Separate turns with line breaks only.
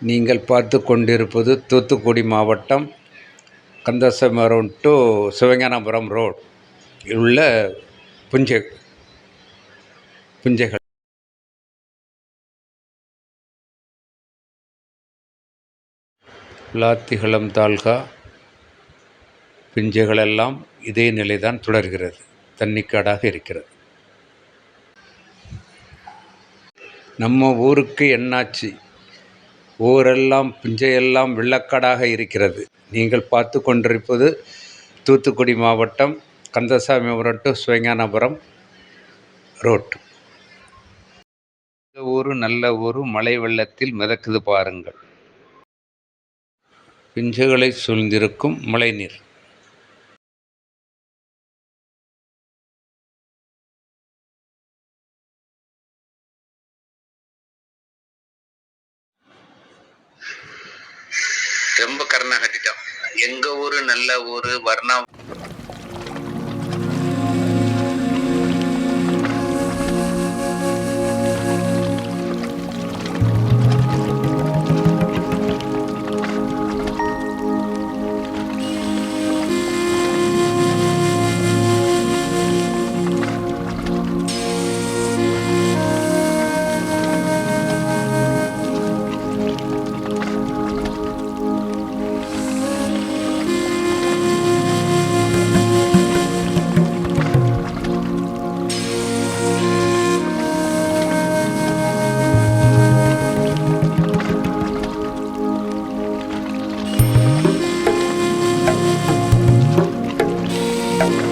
நீங்கள் பார்த்து கொண்டிருப்பது தூத்துக்குடி மாவட்டம் கந்தசமரம் டு சிவஞானபுரம் ரோட் உள்ள புஞ்சை புஞ்சைகள். லாத்திகளம் தால்கா பிஞ்சைகளெல்லாம் இதே நிலைதான் தொடர்கிறது தண்ணிக்காடாக இருக்கிறது. நம்ம ஊருக்கு என்னாச்சு? ஊரெல்லாம் பிஞ்சையெல்லாம் வெள்ளக்காடாக இருக்கிறது. நீங்கள் பார்த்து கொண்டிருப்பது தூத்துக்குடி மாவட்டம் கந்தசாமிபுரம் டு சிவஞானபுரம் ரோட். இந்த ஊர் நல்ல ஊர் மழை வெள்ளத்தில் மிதக்குது பாருங்கள். பிஞ்சுகளை சூழ்ந்திருக்கும் மழைநீர்.
ரொம்ப கர்ணா கட்டிட்டோம் எங்க ஊரு நல்ல ஊரு வர்ணா Thank you.